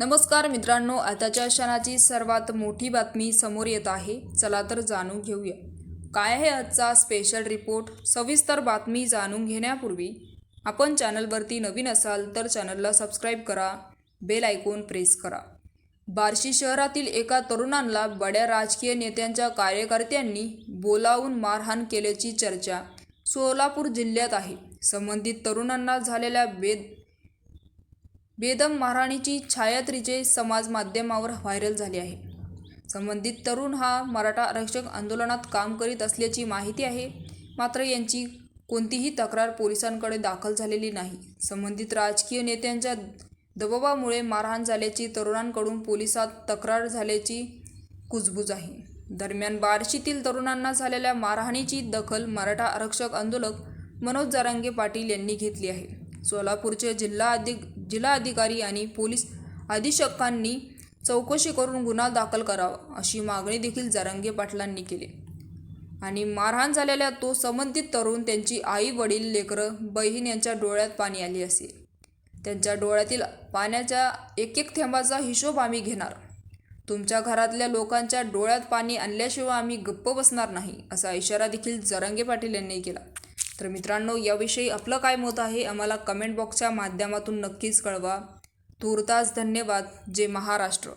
नमस्कार मित्रांनो आताच्या क्षणाची सर्वात मोठी बातमी समोर येत आहे. चला तर जाणून घेऊया. काय आहे आजचा स्पेशल रिपोर्ट सविस्तर बातमी जाणून घेण्यापूर्वी आपण चॅनलवरती नवीन असाल तर चॅनलला सबस्क्राईब करा बेल आयकॉन प्रेस करा. बार्शी शहरातील एका तरुणांना बड्या राजकीय नेत्यांच्या कार्यकर्त्यांनी बोलावून मारहाण केल्याची चर्चा सोलापूर जिल्ह्यात आहे. संबंधित तरुणांना झालेल्या बेद बेदम मारहाणीची छायात्रीचे समाज माध्यमावर व्हायरल झाली आहे. संबंधित तरुण हा मराठा आरक्षक आंदोलनात काम करीत असल्याची माहिती आहे. मात्र यांची कोणतीही तक्रार पोलिसांकडे दाखल झालेली नाही. संबंधित राजकीय नेत्यांच्या दबावामुळे मारहाण झाल्याची तरुणांकडून पोलिसात तक्रार झाल्याची कुजबूज आहे. दरम्यान बार्शीतील तरुणांना झालेल्या मारहाणीची दखल मराठा आरक्षक आंदोलक मनोज जारांगे पाटील यांनी घेतली आहे. सोलापूरचे जिल्हा अधिक जिल्हा अधिकारी आणि पोलीस अधीक्षकांनी चौकशी करून गुन्हा दाखल करावा अशी मागणी देखील जरंगे पाटलांनी केली. आणि मारहाण झालेल्या तो संबंधित तरुण त्यांची आई वडील लेकरं बहीण यांच्या डोळ्यात पाणी आली असेल त्यांच्या डोळ्यातील पाण्याच्या एक एक थेंबाचा हिशोब आम्ही घेणार. तुमच्या घरातल्या लोकांच्या डोळ्यात पाणी आणल्याशिवाय आम्ही गप्प बसणार नाही असा इशारा देखील जरांगे पाटील यांनी केला. तर मित्रांनो याविषयी आपलं काय मत आहे आम्हाला कमेंट बॉक्सच्या माध्यमातून नक्कीच कळवा. तूर्तास धन्यवाद. जे महाराष्ट्र.